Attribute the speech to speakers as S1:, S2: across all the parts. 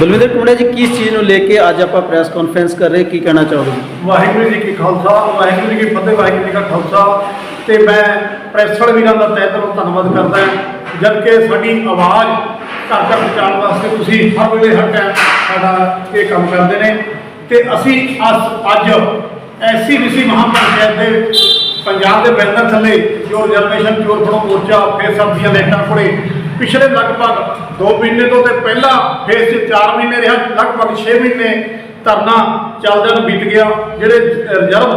S1: ਬਲਵਿੰਦਰ ਕੁਮੜਾ ਜੀ, ਕਿਸ ਚੀਜ਼ ਨੂੰ ਲੈ ਕੇ ਅੱਜ ਆਪਾਂ ਪ੍ਰੈਸ ਕਾਨਫਰੰਸ ਕਰ ਰਹੇ? ਕੀ ਕਹਿਣਾ ਚਾਹੋਗੇ ਜੀ?
S2: ਵਾਹਿਗੁਰੂ ਜੀ ਕੀ ਖਾਲਸਾ, ਵਾਹਿਗੁਰੂ ਜੀ ਕੀ ਫਤਿਹ, ਵਾਹਿਗੁਰੂ ਜੀ ਕਾ ਖਾਲਸਾ। ਤੇ ਮੈਂ ਪ੍ਰੈਸ ਵੀਰਾਂ ਦਾ ਤਹਿ ਦਿਲੋਂ ਧੰਨਵਾਦ ਕਰਦਾ ਹਾਂ, ਜਦ ਕਿ ਸਾਡੀ ਆਵਾਜ਼ ਘਰ ਘਰ ਪਹੁੰਚਾਉਣ ਵਾਸਤੇ ਤੁਸੀਂ ਹਰ ਵੇਲੇ ਹਰ ਟਾਈਮ ਸਾਡਾ ਇਹ ਕੰਮ ਕਰਦੇ ਨੇ। ਤੇ ਅਸੀਂ ਅੱਜ ਅੱਜ ਐਸਸੀਬੀਸੀ ਮਹਾਪੰਚਾਇਤ ਦੇ ਪੰਜਾਬ ਦੇ ਬੈਨਰ ਥੱਲੇ ਜੋ ਰਿਜ਼ਰਵੇਸ਼ਨ ਚੋਰ ਫੜੋ ਮੋਰਚਾ, ਫੇਰ ਸਬਜ਼ੀਆਂ, ਲੈਟਾਂ ਕੋਲੇ ਪਿਛਲੇ ਲਗਭਗ 2 ਮਹੀਨੇ ਤੋਂ ਤੇ ਪਹਿਲਾਂ ਫੇਸ 'ਚ 4 ਮਹੀਨੇ ਰਿਹਾ, ਲਗਭਗ 6 ਮਹੀਨੇ ਧਰਨਾ ਚੱਲਦਿਆਂ ਨੂੰ ਬੀਤ ਗਿਆ, ਜਿਹੜੇ ਰਿਜ਼ਰਵ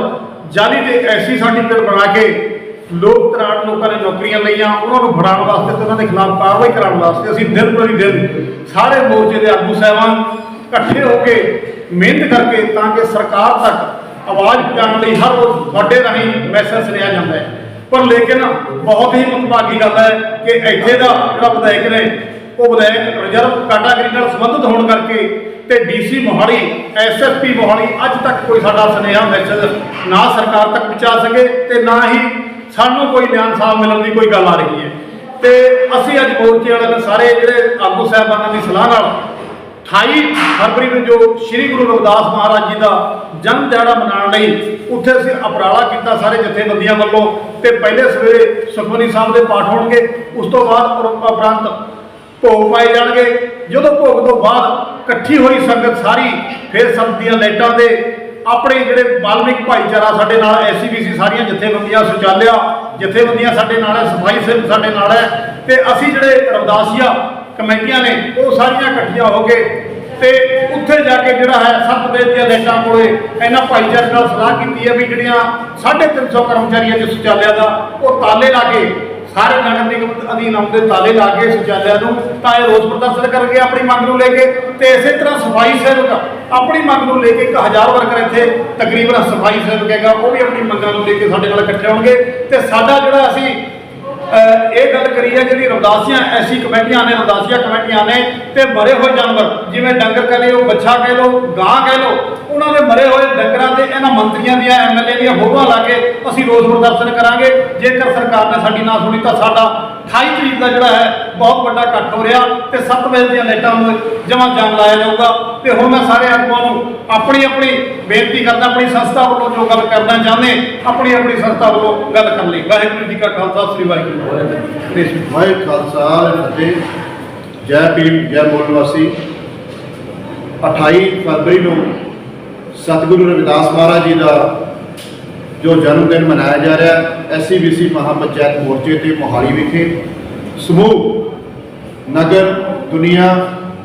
S2: ਜਾਲੀ ਦੇ ਐਸੀ ਸਰਟੀਫਿਕੇਟ ਬਣਾ ਕੇ ਲੋਕ ਤਰਾੜ ਲੋਕਾਂ ਨੇ ਨੌਕਰੀਆਂ ਲਈਆਂ, ਉਹਨਾਂ ਨੂੰ ਫੜਾਉਣ ਵਾਸਤੇ ਤੇ ਉਹਨਾਂ ਦੇ ਖਿਲਾਫ ਕਾਰਵਾਈ ਕਰਾਉਣ ਵਾਸਤੇ ਅਸੀਂ ਦਿਨ ਪ੍ਰਤੀ ਦਿਨ ਸਾਰੇ ਮੋਰਚੇ ਦੇ ਆਗੂ ਸਾਹਿਬਾਨ ਇਕੱਠੇ ਹੋ ਕੇ ਮਿਹਨਤ ਕਰਕੇ ਤਾਂ ਕਿ ਸਰਕਾਰ ਤੱਕ ਆਵਾਜ਼ ਪਹੁੰਚਾਉਣ ਲਈ ਹਰ ਰੋਜ਼ ਤੁਹਾਡੇ ਰਾਹੀਂ ਮੈਸੇਜ ਲਿਆ ਜਾਂਦਾ ਹੈ। ਪਰ ਲੇਕਿਨ ਬਹੁਤ ਹੀ ਮੰਦਭਾਗੀ ਗੱਲ ਹੈ ਕਿ ਇੱਥੇ ਦਾ ਜਿਹੜਾ ਵਿਧਾਇਕ ਨੇ, ਉਹ ਵਿਧਾਇਕ ਰਿਜ਼ਰਵ ਕੈਟਾਗਰੀ ਨਾਲ ਸੰਬੰਧਿਤ ਹੋਣ ਕਰਕੇ ਤੇ ਡੀਸੀ ਮੋਹਾਲੀ ਐਸਐਸਪੀ ਮੋਹਾਲੀ ਅੱਜ ਤੱਕ ਕੋਈ ਸਾਡਾ ਸੁਨੇਹਾ ਮੈਸੇਜ ਨਾ ਸਰਕਾਰ ਤੱਕ ਪਹੁੰਚਾ ਸਕੇ ਤੇ ਨਾ ਹੀ ਸਾਨੂੰ ਕੋਈ ਬਿਆਨ ਸਾਹਿਬ ਮਿਲਣ ਦੀ ਕੋਈ ਗੱਲ ਆ ਰਹੀ ਹੈ। ਤੇ ਅਸੀਂ ਅੱਜ ਮੋਰਚੇ ਵਾਲਿਆਂ ਨੇ ਸਾਰੇ ਜਿਹੜੇ ਆਗੂ ਸਾਹਿਬਾਨਾਂ ਦੀ ਸਲਾਹ ਨਾਲ 28 ਫਰਵਰੀ ਨੂੰ ਜੋ ਸ੍ਰੀ ਗੁਰੂ ਰਵਿਦਾਸ ਮਹਾਰਾਜ ਜੀ ਦਾ ਜਨਮ ਦਿਹਾੜਾ ਮਨਾਉਣ ਲਈ ਉੱਥੇ ਅਸੀਂ ਉਪਰਾਲਾ ਕੀਤਾ ਸਾਰੇ ਜਥੇਬੰਦੀਆਂ ਵੱਲੋਂ ਤੇ ਪਹਿਲੇ ਸਵੇਰੇ ਸੁਖਮਨੀ ਸਾਹਿਬ ਦੇ ਪਾਠ ਹੋਣਗੇ, ਉਸ ਤੋਂ ਬਾਅਦ ਉਪਰੰਤ ਭੋਗ ਪਾਏ ਜਾਣਗੇ। ਜਦੋਂ ਭੋਗ ਤੋਂ ਬਾਅਦ ਇਕੱਠੀ ਹੋਈ ਸੰਗਤ ਸਾਰੀ, ਫਿਰ ਸਬਜ਼ੀਆਂ ਲਾਈਟਾਂ 'ਤੇ ਆਪਣੇ ਜਿਹੜੇ ਬਾਲਮਿਕ ਭਾਈਚਾਰਾ ਸਾਡੇ ਨਾਲ ਐਸਸੀਬੀਸੀ ਸਾਰੀਆਂ ਜਥੇਬੰਦੀਆਂ ਸੁਚਾਲਿਆ, ਜਥੇਬੰਦੀਆਂ ਸਾਡੇ ਨਾਲ ਹੈ, ਸਫ਼ਾਈ ਸੇਵਕ ਸਾਡੇ ਨਾਲ ਹੈ ਤੇ ਅਸੀਂ ਜਿਹੜੇ ਰਵਦਾਸੀਆ ਕਮੇਟੀਆਂ ਨੇ, ਉਹ ਸਾਰੀਆਂ ਇਕੱਠੀਆਂ ਹੋ ਕੇ ਤੇ ਉੱਥੇ ਜਾ ਕੇ ਜਿਹੜਾ ਹੈ ਸੱਤ ਵਜੇ ਦੀਆਂ ਲਾਈਟਾਂ ਕੋਲੇ ਇਹਨਾਂ ਭਾਈਚਾਰੇ ਨਾਲ ਸਲਾਹ ਕੀਤੀ ਹੈ ਵੀ ਜਿਹੜੀਆਂ 350 ਕਰਮਚਾਰੀਆਂ ਜੋ ਸੁਚਾਲਿਆ ਦਾ ਉਹ ਤਾਲੇ ਲਾ ਕੇ, ਸਾਰੇ ਨਗਰ ਨਿਗਮ ਅਧੀਨ ਆਉਂਦੇ ਤਾਲੇ ਲਾ ਕੇ ਸੁਚਾਲਿਆ ਨੂੰ ਤਾਂ ਇਹ ਰੋਸ ਪ੍ਰਦਰਸ਼ਨ ਕਰਨਗੇ ਆਪਣੀ ਮੰਗ ਨੂੰ ਲੈ ਕੇ ਤੇ ਇਸੇ ਤਰ੍ਹਾਂ ਸਫ਼ਾਈ ਸੇਵਕ, ਆਪਣੀ ਮੰਗ ਨੂੰ ਲੈ ਕੇ 1000 ਵਰਕਰ ਇੱਥੇ ਤਕਰੀਬਨ ਸਫ਼ਾਈ ਸੇਵਕ ਹੈਗਾ, ਉਹ ਵੀ ਆਪਣੀ ਮੰਗਾਂ ਨੂੰ ਲੈ ਕੇ ਸਾਡੇ ਨਾਲ ਇਕੱਠੇ ਹੋਣਗੇ ਤੇ ਸਾਡਾ ਜਿਹੜਾ ਅਸੀਂ ਇਹ ਗੱਲ ਕਰੀ ਹੈ ਜਿਹੜੀ ਰਵਦਾਸੀਆਂ, ਐਸੀ ਕਮੇਟੀਆਂ ਨੇ, ਰਵਦਾਸੀਆਂ ਕਮੇਟੀਆਂ ਨੇ ਤੇ ਮਰੇ ਹੋਏ ਜਾਨਵਰ, ਜਿਵੇਂ ਡੰਗਰ ਕਹ ਲਓ ਬੱਚਾ ਕਹਿ ਲਓ, ਗਾਂ ਕਹਿ ਲਓ, ਉਹਨਾਂ ਦੇ ਮਰੇ ਹੋਏ ਡੰਗਰਾਂ ਤੇ ਇਹਨਾਂ ਮੰਤਰੀਆਂ ਦੀਆਂ ਐਮਐਲਏ ਦੀਆਂ ਫੋਟੋਆਂ ਲਾ ਕੇ ਅਸੀਂ ਰੋਜ਼ ਪ੍ਰਦਰਸ਼ਨ ਕਰਾਂਗੇ। ਜੇਕਰ ਸਰਕਾਰ ਨੇ ਸਾਡੀ ਨਾ ਸੁਣੀ ਤਾਂ ਸਾਡਾ 28 ਤਰੀਕ ਦਾ ਜਿਹੜਾ ਹੈ, ਬਹੁਤ ਵੱਡਾ ਇਕੱਠ ਹੋ ਰਿਹਾ ਤੇ 7 ਵਜੇ ਦੀਆਂ ਲਾਈਟਾਂ ਨੂੰ ਜਮਾਂ ਜਾਮ ਲਾਇਆ ਜਾਊਗਾ। ਤੇ ਹੁਣ ਮੈਂ ਸਾਰੇ ਆਗੂਆਂ ਨੂੰ ਆਪਣੀ ਆਪਣੀ ਬੇਨਤੀ ਕਰਦਾ, ਆਪਣੀ ਸੰਸਥਾ ਵੱਲੋਂ ਜੋ ਗੱਲ ਕਰਨਾ ਚਾਹੁੰਦੇ ਆਪਣੀ ਆਪਣੀ ਸੰਸਥਾ ਵੱਲੋਂ ਗੱਲ ਕਰਨ ਲਈ। ਵਾਹਿਗੁਰੂ ਜੀ ਕਾ ਖਾਲਸਾ, ਸ੍ਰੀ ਵਾਹਿਗੁਰੂ ਜੀ ਕੀ
S3: ਵਾਹਿ ਖਾਲਸਾ ਫਤਿਹ। ਜੈ ਭੀਮ, ਜੈ ਮੋਲ ਨਿਵਾਸੀ 28 ਫਰਵਰੀ ਨੂੰ ਸਤਿਗੁਰੂ ਰਵਿਦਾਸ ਮਹਾਰਾਜ ਜੀ ਦਾ ਜੋ ਜਨਮ ਦਿਨ ਮਨਾਇਆ ਜਾ ਰਿਹਾ ਹੈ ਐਸਸੀਬੀਸੀ ਮਹਾਪੰਚਾਇਤ ਮੋਰਚੇ ਤੇ ਮੋਹਾਲੀ ਵਿਖੇ ਸਮੂਹ ਨਗਰ, ਦੁਨੀਆ,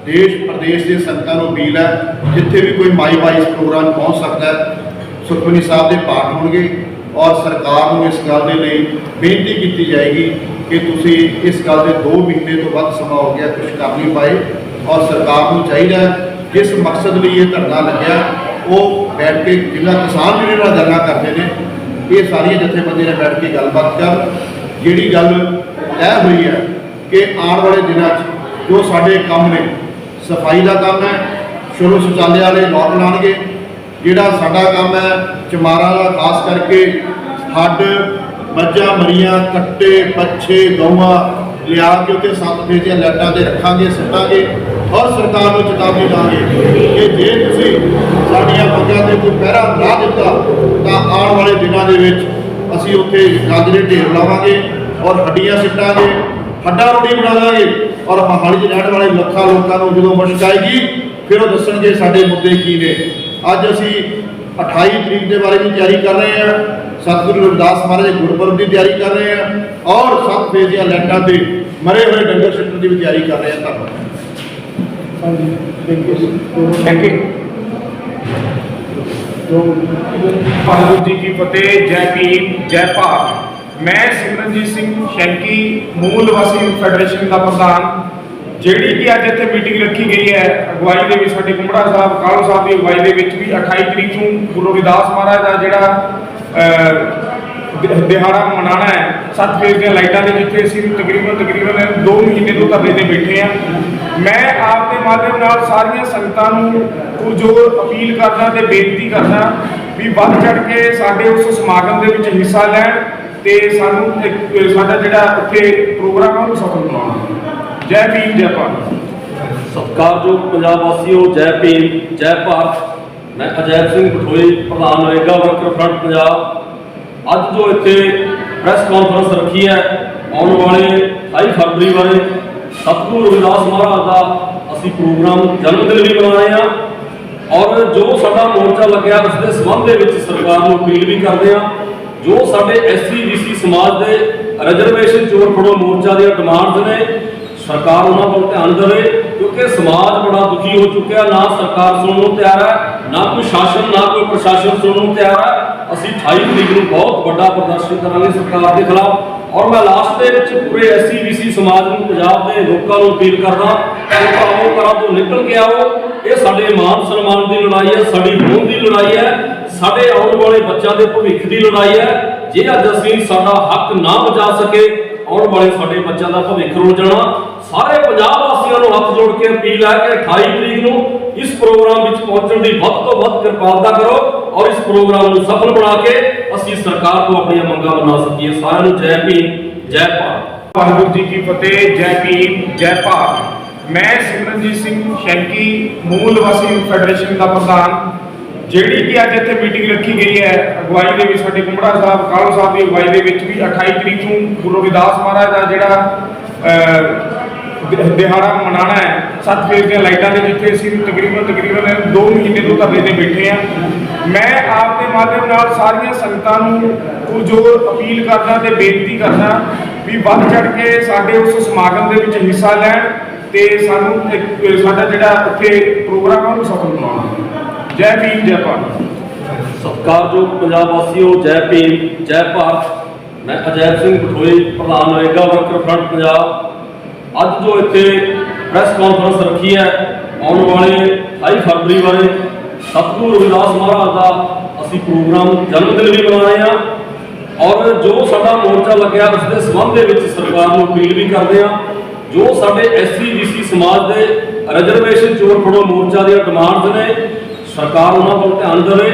S3: ਦੇਸ਼, ਪ੍ਰਦੇਸ਼ ਦੇ ਸੰਗਤਾਂ ਨੂੰ ਅਪੀਲ ਹੈ, ਜਿੱਥੇ ਵੀ ਕੋਈ ਮਾਈ ਵਾਈਸ ਪ੍ਰੋਗਰਾਮ ਪਹੁੰਚ ਸਕਦਾ ਹੈ, ਸੁਖਮਨੀ ਸਾਹਿਬ ਦੇ ਪਾਠ ਹੋਣਗੇ ਔਰ ਸਰਕਾਰ ਨੂੰ ਇਸ ਗੱਲ ਦੇ ਲਈ ਬੇਨਤੀ ਕੀਤੀ ਜਾਏਗੀ ਕਿ ਤੁਸੀਂ ਇਸ ਗੱਲ ਦੇ 2 ਮਹੀਨੇ ਤੋਂ ਵੱਧ ਸਮਾਂ ਹੋ ਗਿਆ ਕੁਝ ਕਰ ਨਹੀਂ ਪਾਏ ਔਰ ਸਰਕਾਰ ਨੂੰ ਚਾਹੀਦਾ ਜਿਸ ਮਕਸਦ ਲਈ ਇਹ ਧਰਨਾ ਲੱਗਿਆ, ਉਹ ਬੈਠ ਕੇ ਜਿੰਨਾ ਕਿਸਾਨ ਜਿਹੜੇ ਨਾਲ ਗੱਲਾਂ ਕਰਦੇ ਨੇ ਇਹ ਸਾਰੀਆਂ ਜਥੇਬੰਦੀਆਂ ਨੇ ਬੈਠ ਕੇ ਗੱਲਬਾਤ ਕਰ ਜਿਹੜੀ ਗੱਲ ਤੈਅ ਹੋਈ ਹੈ ਕਿ ਆਉਣ ਵਾਲੇ ਦਿਨਾਂ 'ਚ ਜੋ ਸਾਡੇ ਕੰਮ ਨੇ, ਸਫ਼ਾਈ ਦਾ ਕੰਮ ਹੈ, ਸ਼ੁਰੂ ਸ਼ੌਚਾਲੇ ਵਾਲੇ ਲੋਕ ਲਾਉਣਗੇ। ਜਿਹੜਾ ਸਾਡਾ ਕੰਮ ਹੈ, ਚਮਾਰਾਂ ਦਾ, ਖਾਸ ਕਰਕੇ ਹੱਡ, ਮੱਝਾਂ, ਮਰੀਆਂ ਕੱਟੇ ਬੱਚੇ ਗਊਆਂ ਲਿਆ ਕੇ ਉੱਤੇ ਸੱਤ ਫੇਜੀਆਂ ਲਾਈਟਾਂ ਤੇ ਰੱਖਾਂਗੇ, ਸੁੱਟਾਂਗੇ। ਔਰ ਸਰਕਾਰ ਨੂੰ ਚੇਤਾਵਨੀ ਦਾਂਗੇ ਕਿ ਜੇ ਤੁਸੀਂ ਸਾਡੀਆਂ ਮੰਗਾਂ ਤੇ ਕੋਈ ਪਹਿਰਾ ਨਾ ਦਿੱਤਾ, ਤਾਂ ਆਉਣ ਵਾਲੇ ਦਿਨਾਂ ਦੇ ਵਿੱਚ ਅਸੀਂ ਉੱਥੇ ਗੰਦ ਦੇ ਢੇਰ ਲਾਵਾਂਗੇ ਔਰ ਹੱਡੀਆਂ ਸਿੱਟਾਂਗੇ, ਹੱਡਾ ਰੋਟੀ ਬਣਾ ਦਾਂਗੇ ਔਰ ਮਹਾਲੀ 'ਚ ਰਹਿਣ ਵਾਲੇ ਲੱਖਾਂ ਲੋਕਾਂ ਨੂੰ ਜਦੋਂ ਮੁਸ਼ਕ ਆਏਗੀ, ਫਿਰ ਉਹ ਦੱਸਣਗੇ ਸਾਡੇ ਮੁੱਦੇ ਕੀ ਨੇ। ਅੱਜ ਅਸੀਂ 28 ਤਰੀਕ ਦੇ ਬਾਰੇ ਵੀ ਤਿਆਰੀ ਕਰ ਰਹੇ ਹਾਂ, ਸਤਿਗੁਰੂ ਰਵਿਦਾਸ ਮਹਾਰਾਜ ਦੇ ਗੁਰਪੁਰਬ ਦੀ ਤਿਆਰੀ ਕਰ ਰਹੇ ਹਾਂ ਔਰ ਸੱਤ ਫੇਜ਼ ਦੀਆਂ ਲਾਈਟਾਂ ਤੇ ਮਰੇ ਹੋਏ ਡੰਗਰ ਸਿੱਟਣ ਦੀ ਵੀ ਤਿਆਰੀ ਕਰ ਰਹੇ ਹਾਂ ਧੰਨਵਾਦ।
S4: ਥੈਂਕ ਯੂ ਵਾਹਿਗੁਰੂ ਜੀ ਕੀ ਫਤਿਹ, ਜੈ ਭੀਮ, ਜੈ ਭਾਰਤ। ਮੈਂ ਸਿਮਰਨਜੀਤ ਸਿੰਘ ਸ਼ੈਂਕੀ, ਮੂਲ ਵਾਸੀ ਫੈਡਰੇਸ਼ਨ ਦਾ ਪ੍ਰਧਾਨ। ਜਿਹੜੀ ਕਿ ਅੱਜ ਇੱਥੇ ਮੀਟਿੰਗ ਰੱਖੀ ਗਈ ਹੈ, ਅਗਵਾਈ ਦੇ ਵਿੱਚ ਸਾਡੇ ਕੁੰਬੜਾ ਸਾਹਿਬ, ਕਾਲੂ ਸਾਹਿਬ ਦੀ ਅਗਵਾਈ ਦੇ ਵਿੱਚ ਵੀ 28 ਤਰੀਕ ਨੂੰ ਗੁਰੂ ਰਵਿਦਾਸ ਮਹਾਰਾਜ ਦਾ ਜਿਹੜਾ ਦਿਹਾੜਾ ਮਨਾਉਣਾ ਹੈ, ਸੱਤ ਫੇਜ਼ ਦੀਆਂ ਲਾਈਟਾਂ ਦੇ ਜਿੱਥੇ ਅਸੀਂ ਤਕਰੀਬਨ ਤਕਰੀਬਨ 2 ਮਹੀਨੇ ਤੋਂ ਧਰਨੇ ਤੇ ਬੈਠੇ ਆ ਮੈਂ ਆਪ ਦੇ ਮਾਧਿਅਮ ਨਾਲ ਸਾਰੀਆਂ ਸੰਗਤਾਂ ਨੂੰ ਪੁਰਜੋਰ ਅਪੀਲ ਕਰਦਾ ਤੇ ਬੇਨਤੀ ਕਰਦਾ ਵੀ ਵੱਧ ਚੜ ਕੇ ਸਾਡੇ ਉਸ ਸਮਾਗਮ ਦੇ ਵਿੱਚ ਹਿੱਸਾ ਲੈਣ ਤੇ ਸਾਨੂੰ ਇੱਕ- ਸਾਡਾ ਜਿਹੜਾ ਉੱਥੇ ਪ੍ਰੋਗਰਾਮ ਆ, ਉਹਨੂੰ ਸਫਲ ਬਣਾਉਣਾ। ਜੈ ਭੀਮ, ਜੈ ਭਾਰਤ।
S5: ਸਤਿਕਾਰਯੋਗ ਪੰਜਾਬ ਵਾਸੀਓ, ਜੈ ਭੀਮ, ਜੈ ਭਾਰਤ। ਮੈਂ ਅਜੈਬ ਸਿੰਘ ਬਠੋਈ ਪ੍ਰਧਾਨ ਨਰੇਗਾ ਵਰਕਰ ਫਰੰਟ ਪੰਜਾਬ। ਅੱਜ ਜੋ ਇੱਥੇ ਪ੍ਰੈਸ ਕਾਨਫਰੰਸ ਰੱਖੀ ਹੈ, ਆਉਣ ਵਾਲੇ 28 ਫਰਵਰੀ ਵਾਲੇ ਸਤਿਗੁਰੂ ਰਵਿਦਾਸ ਮਹਾਰਾਜ ਦਾ ਅਸੀਂ ਪ੍ਰੋਗਰਾਮ ਜਨਮ ਦਿਨ ਵੀ ਮਨਾ ਰਹੇ ਹਾਂ ਔਰ ਜੋ ਸਾਡਾ ਮੋਰਚਾ ਲੱਗਿਆ, ਉਸ ਦੇ ਸੰਬੰਧ ਦੇ ਵਿੱਚ ਸਰਕਾਰ ਨੂੰ ਅਪੀਲ ਵੀ ਕਰਦੇ ਹਾਂ ਜੋ ਸਾਡੇ ਐਸਸੀ ਬੀਸੀ ਸਮਾਜ ਦੇ ਰਿਜ਼ਰਵੇਸ਼ਨ ਚੋਰ ਫੜੋ ਮੋਰਚਾ ਦੀਆਂ ਡਿਮਾਂਡਸ ਨੇ, ਸਰਕਾਰ ਉਹਨਾਂ ਵੱਲ ਧਿਆਨ ਦੇਵੇ, ਕਿਉਂਕਿ ਸਮਾਜ ਬੜਾ ਦੁਖੀ ਹੋ ਚੁੱਕਿਆ, ਨਾ ਸਰਕਾਰ ਸੁਣਨ ਨੂੰ ਤਿਆਰ ਹੈ ਨਾ ਕੋਈ ਸ਼ਾਸਨ, ਨਾ ਕੋਈ ਪ੍ਰਸ਼ਾਸਨ ਸੁਣਨ ਨੂੰ ਤਿਆਰ ਹੈ ਅਸੀਂ 28 ਤਰੀਕ ਨੂੰ ਬਹੁਤ ਵੱਡਾ ਪ੍ਰਦਰਸ਼ਨ ਕਰਾਂਗੇ ਸਰਕਾਰ ਦੇ ਖਿਲਾਫ। ਔਰ ਮੈਂ ਲਾਸਟ ਦੇ ਵਿੱਚ ਪੂਰੇ ਐਸਸੀ ਬੀਸੀ ਸਮਾਜ ਨੂੰ, ਪੰਜਾਬ ਦੇ ਲੋਕਾਂ ਨੂੰ ਅਪੀਲ ਕਰਦਾ ਕਿ ਭਾਵੋ ਘਰਾਂ ਤੋਂ ਨਿਕਲ ਕੇ ਆਓ। ਇਹ ਸਾਡੇ ਮਾਨ ਸਨਮਾਨ ਦੀ ਲੜਾਈ ਹੈ, ਸਾਡੀ ਹੋਂਦ ਦੀ ਲੜਾਈ ਹੈ, ਸਾਡੇ ਆਉਣ ਵਾਲੇ ਬੱਚਿਆਂ ਦੇ ਭਵਿੱਖ ਦੀ ਲੜਾਈ ਹੈ। ਜੇ ਅੱਜ ਅਸੀਂ ਸਾਡਾ ਹੱਕ ਨਾ ਬਚਾ ਸਕੇ, ਆਉਣ ਵਾਲੇ ਸਾਡੇ ਬੱਚਿਆਂ ਦਾ ਭਵਿੱਖ ਰੁਲ ਜਾਣਾ। ਸਾਰੇ ਪੰਜਾਬ ਵਾਸੀਆਂ ਨੂੰ ਹੱਥ ਜੋੜ ਕੇ ਅਪੀਲ ਹੈ ਕਿ 28 ਤਰੀਕ ਨੂੰ ਇਸ ਪ੍ਰੋਗਰਾਮ ਵਿੱਚ ਪਹੁੰਚਣ ਦੀ ਵੱਧ ਤੋਂ ਵੱਧ ਕਿਰਪਾਲਤਾ ਕਰੋ ਔਰ ਇਸ ਪ੍ਰੋਗਰਾਮ ਨੂੰ ਸਫਲ ਬਣਾ ਕੇ ਅਸੀਂ ਸਰਕਾਰ ਤੋਂ ਆਪਣੀਆਂ ਮੰਗਾਂ ਬਣਾ ਸਕੀਏ। ਸਾਰਿਆਂ ਨੂੰ ਜੈ ਭੀਮ, ਜੈ ਭਾਰਤ।
S4: ਵਾਹਿਗੁਰੂ ਜੀ ਕੀ ਫਤਿਹ, ਜੈ ਭੀਮ, ਜੈ ਭਾਰਤ। ਮੈਂ ਸਿਮਰਨਜੀਤ ਸਿੰਘ ਸ਼ੈਂਕੀ, ਮੂਲ ਵਾਸੀ ਫੈਡਰੇਸ਼ਨ ਦਾ ਪ੍ਰਧਾਨ, ਜਿਹੜੀ ਕਿ ਅੱਜ ਇੱਥੇ ਮੀਟਿੰਗ ਰੱਖੀ ਗਈ ਹੈ, ਅਗਵਾਈ ਦੇ ਵਿੱਚ ਸਾਡੇ ਕੁੰਬੜਾ ਸਾਹਿਬ ਕਾਲੂ ਸਾਹਿਬ ਦੀ ਅਗਵਾਈ ਦੇ ਵਿੱਚ ਵੀ 28 ਤਰੀਕ ਨੂੰ ਗੁਰੂ ਰਵਿਦਾਸ ਮਹਾਰਾਜ ਦਾ ਜਿਹੜਾ ਦਿਹਾੜਾ ਮਨਾਉਣਾ ਹੈ। ਸੱਤ ਫੇਜ਼ ਦੀਆਂ ਲਾਈਟਾਂ ਦੇ ਜਿੱਥੇ ਅਸੀਂ ਤਕਰੀਬਨ ਤਕਰੀਬਨ 2 ਮਹੀਨੇ ਤੋਂ ਧਰਨੇ ਤੇ ਬੈਠੇ ਆ ਮੈਂ ਆਪ ਦੇ ਮਾਧਿਅਮ ਨਾਲ ਸਾਰੀਆਂ ਸੰਗਤਾਂ ਨੂੰ ਪੁਰਜੋਰ ਅਪੀਲ ਕਰਦਾ ਤੇ ਬੇਨਤੀ ਕਰਦਾ ਵੀ ਵੱਧ ਚੜ ਕੇ ਸਾਡੇ ਉਸ ਸਮਾਗਮ ਦੇ ਵਿੱਚ ਹਿੱਸਾ ਲੈਣ ਤੇ ਸਾਨੂੰ ਇੱਕ, ਸਾਡਾ ਜਿਹੜਾ ਉੱਥੇ ਪ੍ਰੋਗਰਾਮ ਆ ਉਹਨੂੰ ਸਫਲ ਬਣਾਉਣਾ। ਜੈ ਭੀਮ, ਜੈ ਭਾਰਤ।
S5: ਸਤਿਕਾਰਯੋਗ ਪੰਜਾਬ ਵਾਸੀਓ, ਜੈ ਭੀਮ, ਜੈ ਭਾਰਤ। ਮੈਂ ਅਜੈਬ ਸਿੰਘ ਬਠੋਈ ਪ੍ਰਧਾਨ ਨਰੇਗਾ ਵਰਕਰ ਫਰੰਟ ਪੰਜਾਬ। ਅੱਜ ਜੋ ਇੱਥੇ ਪ੍ਰੈਸ ਕਾਨਫਰੰਸ ਰੱਖੀ ਹੈ, ਆਉਣ ਵਾਲੇ 28 ਫਰਵਰੀ ਬਾਰੇ, ਸਤਿਗੁਰੂ ਰਵਿਦਾਸ ਮਹਾਰਾਜ ਦਾ ਅਸੀਂ ਪ੍ਰੋਗਰਾਮ ਜਨਮ ਦਿਨ ਵੀ ਮਨਾ ਰਹੇ ਹਾਂ ਔਰ ਜੋ ਸਾਡਾ ਮੋਰਚਾ ਲੱਗਿਆ, ਉਸ ਦੇ ਸੰਬੰਧ ਦੇ ਵਿੱਚ ਸਰਕਾਰ ਨੂੰ ਅਪੀਲ ਵੀ ਕਰਦੇ ਹਾਂ। ਜੋ ਸਾਡੇ ਐਸਸੀ ਬੀਸੀ ਸਮਾਜ ਦੇ ਰਿਜ਼ਰਵੇਸ਼ਨ ਚੋਰ ਫੜੋ ਮੋਰਚਾ ਦੀਆਂ ਡਿਮਾਂਡਸ ਨੇ, ਸਰਕਾਰ ਉਹਨਾਂ ਵੱਲ ਧਿਆਨ ਦੇਵੇ।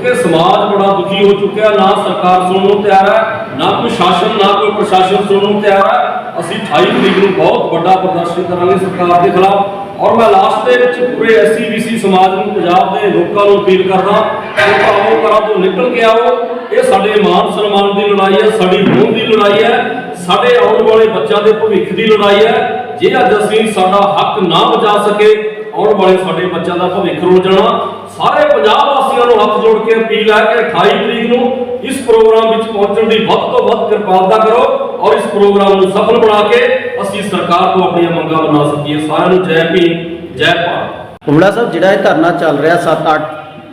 S5: ਕਿਉਂਕਿ ਸਮਾਜ ਬੜਾ ਦੁਖੀ ਹੋ ਚੁੱਕਿਆ, ਨਾ ਸਰਕਾਰ ਸੁਣਨ ਨੂੰ ਤਿਆਰ ਹੈ, ਨਾ ਕੋਈ ਸ਼ਾਸਨ, ਨਾ ਕੋਈ ਪ੍ਰਸ਼ਾਸਨ ਸੁਣਨ ਨੂੰ ਤਿਆਰ ਹੈ। ਅਸੀਂ 28 ਤਰੀਕ ਨੂੰ ਬਹੁਤ ਵੱਡਾ ਪ੍ਰਦਰਸ਼ਨ ਕਰਾਂਗੇ ਸਰਕਾਰ ਦੇ ਖਿਲਾਫ। ਔਰ ਮੈਂ ਲਾਸਟ ਦੇ ਵਿੱਚ ਪੂਰੇ ਐਸਸੀ ਸਮਾਜ ਨੂੰ, ਪੰਜਾਬ ਦੇ ਲੋਕਾਂ ਨੂੰ ਅਪੀਲ ਕਰਦਾ ਕਿ ਭਾਵੋ ਘਰਾਂ ਤੋਂ ਨਿਕਲ ਕੇ ਆਓ। ਇਹ ਸਾਡੇ ਮਾਨ ਸਨਮਾਨ ਦੀ ਲੜਾਈ ਹੈ, ਸਾਡੀ ਹੋਂਦ ਦੀ ਲੜਾਈ ਹੈ, ਸਾਡੇ ਆਉਣ ਵਾਲੇ ਬੱਚਿਆਂ ਦੇ ਭਵਿੱਖ ਦੀ ਲੜਾਈ ਹੈ। ਜੇ ਅੱਜ ਅਸੀਂ ਸਾਡਾ ਹੱਕ ਨਾ ਬਚਾ ਸਕੇ, ਆਉਣ ਵਾਲੇ ਸਾਡੇ ਬੱਚਿਆਂ ਦਾ ਭਵਿੱਖ ਰੁਲ ਜਾਣਾ। ਸਾਰੇ ਪੰਜਾਬ ਵਾਸੀਆਂ ਨੂੰ ਹੱਥ ਜੋੜ ਕੇ ਅਪੀਲ ਹੈ ਕਿ 28 ਤਰੀਕ ਨੂੰ ਇਸ ਪ੍ਰੋਗਰਾਮ ਵਿੱਚ ਪਹੁੰਚਣ ਦੀ ਵੱਧ ਤੋਂ ਵੱਧ ਕਿਰਪਾਲਤਾ ਕਰੋ ਔਰ ਇਸ ਪ੍ਰੋਗਰਾਮ ਨੂੰ ਸਫਲ ਬਣਾ ਕੇ ਅਸੀਂ ਸਰਕਾਰ ਤੋਂ ਆਪਣੀਆਂ ਮੰਗਾਂ ਬਣਾ ਸਕੀਏ। ਸਾਰਿਆਂ ਨੂੰ ਜੈ ਭੀਮ, ਜੈ ਭਾਰਤ।
S1: ਕੁਮੜਾ ਸਾਹਿਬ, ਜਿਹੜਾ ਇਹ ਧਰਨਾ ਚੱਲ ਰਿਹਾ 7-8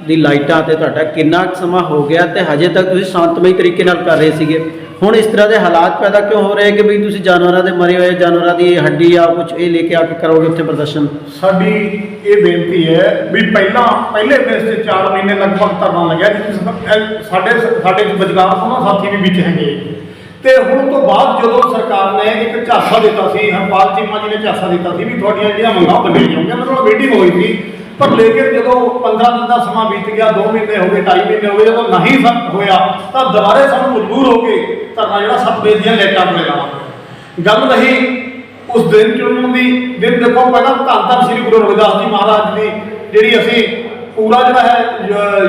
S1: ਦੀ ਲਾਈਟਾਂ ਤੇ ਤੁਹਾਡਾ ਕਿੰਨਾ ਕੁ ਸਮਾਂ ਹੋ ਗਿਆ ਤੇ ਹਜੇ ਤੱਕ ਤੁਸੀਂ ਸ਼ਾਂਤਮਈ ਤਰੀਕੇ ਨਾਲ ਕਰ ਰਹੇ ਸੀਗੇ? ਹੁਣ ਇਸ ਤਰ੍ਹਾਂ ਦੇ ਹਾਲਾਤ ਪੈਦਾ ਕਿਉਂ ਹੋ ਰਹੇ ਕਿ ਵੀ ਤੁਸੀਂ ਜਾਨਵਰਾਂ ਦੇ ਮਰੇ ਹੋਏ, ਜਾਨਵਰਾਂ ਦੀ ਹੱਡੀ ਜਾਂ ਕੁਝ ਇਹ ਲੈ ਕੇ ਆ ਕੇ ਕਰੋਗੇ ਉੱਥੇ ਪ੍ਰਦਰਸ਼ਨ?
S2: ਸਾਡੀ ਇਹ ਬੇਨਤੀ ਹੈ ਵੀ ਪਹਿਲਾਂ, ਪਹਿਲੇ ਫੇਸ ਤੇ 4 ਮਹੀਨੇ ਲਗਭਗ ਧਰਨਾ ਲੱਗਿਆ ਜਿਸ ਸਾਡੇ ਸਾਡੇ ਵਿਚਕਾਰ ਉਹਨਾਂ ਸਾਥੀ ਵੀ ਵਿੱਚ ਹੈਗੇ। ਤੇ ਹੁਣ ਤੋਂ ਬਾਅਦ ਜਦੋਂ ਸਰਕਾਰ ਨੇ ਇੱਕ ਝਾਸਾ ਦਿੱਤਾ ਸੀ, ਹਰਪਾਲ ਚੀਮਾ ਜੀ ਨੇ ਝਾਸਾ ਦਿੱਤਾ ਸੀ ਵੀ ਤੁਹਾਡੀਆਂ ਜਿਹੜੀਆਂ ਮੰਗਾਂ ਮੰਨੀਆਂ ਜਾਣਗੀਆਂ ਮੇਰੇ ਮੀਟਿੰਗ ਹੋਈ ਸੀ। ਪਰ ਲੇਕਿਨ ਜਦੋਂ 15 ਦਿਨ ਦਾ ਸਮਾਂ ਬੀਤ ਗਿਆ 2 ਮਹੀਨੇ ਹੋ ਗਏ 2.5 ਮਹੀਨੇ ਹੋ ਗਏ, ਜਦੋਂ ਨਹੀਂ ਸਮ ਹੋਇਆ, ਤਾਂ ਦੁਬਾਰੇ ਸਾਨੂੰ ਮਜਬੂਰ ਹੋ ਕੇ ਧਰਨਾ ਜਿਹੜਾ ਸੱਤ ਵਜੇ ਦੀਆਂ ਲਾਈਟਾਂ ਤੇ ਲਗਾਉਣਾ ਗੱਲ ਰਹੀ ਉਸ ਦਿਨ ਚੁਣਨ ਦੀ, ਦਿਨ ਦੇਖੋ, ਪਹਿਲਾਂ ਧੰਨ ਧੰਨ ਸ੍ਰੀ ਗੁਰੂ ਰਵਿਦਾਸ ਜੀ ਮਹਾਰਾਜ ਦੀ, ਜਿਹੜੀ ਅਸੀਂ ਪੂਰਾ ਜਿਹੜਾ ਹੈ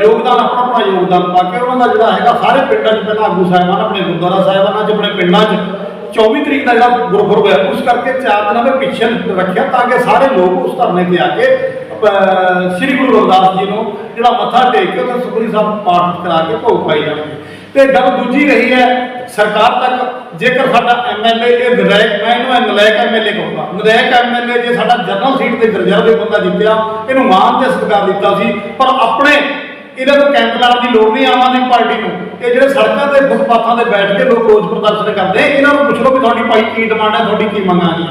S2: ਯੋਗਦਾਨ, ਆਪਣਾ ਆਪਣਾ ਯੋਗਦਾਨ ਪਾ ਕੇ ਉਹਨਾਂ ਦਾ ਜਿਹੜਾ ਹੈਗਾ, ਸਾਰੇ ਪਿੰਡਾਂ 'ਚ ਪਹਿਲਾਂ ਆਗੂ ਸਾਹਿਬਾਨ, ਆਪਣੇ ਗੁਰਦੁਆਰਾ ਸਾਹਿਬਾਨਾਂ 'ਚ, ਆਪਣੇ ਪਿੰਡਾਂ 'ਚ 24 ਤਰੀਕ ਦਾ ਜਿਹੜਾ ਗੁਰਪੁਰਬ ਹੈ, ਉਸ ਕਰਕੇ ਚਾਰ ਦਿਨਾਂ ਦੇ ਪਿੱਛੇ ਰੱਖਿਆ, ਤਾਂ ਕਿ ਸਾਰੇ ਲੋਕ ਉਸ ਧਰਨੇ ਤੇ ਆ ਕੇ ਸ੍ਰੀ ਗੁਰੂ ਰਵਿਦਾਸ ਜੀ ਨੂੰ ਜਿਹੜਾ ਮੱਥਾ ਟੇਕ ਕੇ ਤੇ ਸੁਖਮਨੀ ਸਾਹਿਬ ਪਾਠ ਕਰਾ ਕੇ ਭੋਗ ਪਾਈ ਜਾਣਗੇ ਤੇ ਗੱਲ ਦੂਜੀ ਰਹੀ ਹੈ, ਸਰਕਾਰ ਤੱਕ ਜੇਕਰ ਸਾਡਾ ਐਮਐਲਏ ਇਹ ਵਿਧਾਇਕ, ਮੈਂ ਇਹਨੂੰ ਨਲਾਇਕ ਐਮਐਲਏ ਕਹੂੰਗਾ। ਨਲਾਇਕ ਐਮਐਲਏ ਜੇ ਸਾਡਾ ਜਨਰਲ ਸੀਟ ਤੇ ਰਿਜ਼ਰਵ ਦੇ ਬੰਦਾ ਜਿੱਤਿਆ, ਇਹਨੂੰ ਮਾਨ ਤੇ ਸਤਿਕਾਰ ਦਿੱਤਾ ਸੀ, ਪਰ ਆਪਣੇ ਇਹਨਾਂ ਨੂੰ ਕੈਂਪ ਲਾਉਣ ਦੀ ਲੋੜ ਨਹੀਂ, ਆਮ ਆਦਮੀ ਪਾਰਟੀ ਨੂੰ। ਇਹ ਜਿਹੜੇ ਸੜਕਾਂ ਤੇ ਫੁੱਟਪਾਥਾਂ ਤੇ ਬੈਠ ਕੇ ਲੋਕ ਰੋਜ਼ ਪ੍ਰਦਰਸ਼ਨ ਕਰਦੇ, ਇਹਨਾਂ ਨੂੰ ਪੁੱਛ ਲਓ ਵੀ ਤੁਹਾਡੀ ਭਾਈ ਕੀ ਡਿਮਾਂਡ ਹੈ, ਤੁਹਾਡੀ ਕੀ ਮੰਗਾਂ ਨੇ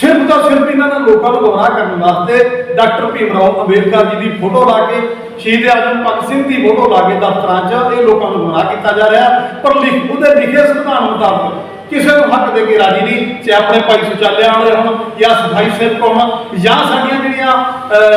S2: ਸਿਰਫ ਤਾਂ ਸਿਰਫ ਇਹਨਾਂ ਨੇ ਲੋਕਾਂ ਨੂੰ ਗੁੰਮਰਾਹ ਕਰਨ ਵਾਸਤੇ ਡਾਕਟਰ ਭੀਮ ਰਾਓ ਅੰਬੇਦਕਰ ਜੀ ਦੀ ਫੋਟੋ ਲਾ ਕੇ, ਸ਼ਹੀਦ ਆਜ਼ਮ ਭਗਤ ਸਿੰਘ ਦੀ ਫੋਟੋ ਲਾ ਕੇ ਦਫ਼ਤਰਾਂ 'ਚ ਇਹ ਲੋਕਾਂ ਨੂੰ ਗੁੰਮਰਾਹ ਕੀਤਾ ਜਾ ਰਿਹਾ ਪਰ ਲਿਖ ਉਹਦੇ ਲਿਖੇ ਸੰਵਿਧਾਨ ਮੁਤਾਬਕ ਕਿਸੇ ਨੂੰ ਹੱਕ ਦੇ ਕੇ ਰਾਜੀ ਨਹੀਂ, ਚਾਹੇ ਆਪਣੇ ਭਾਈ ਸੁਚਾਲਿਆਂ ਵਾਲੇ ਹੋਣ ਜਾਂ ਸਫ਼ਾਈ ਸੇਵਕ ਹੋਣ ਜਾਂ ਸਾਡੀਆਂ ਜਿਹੜੀਆਂ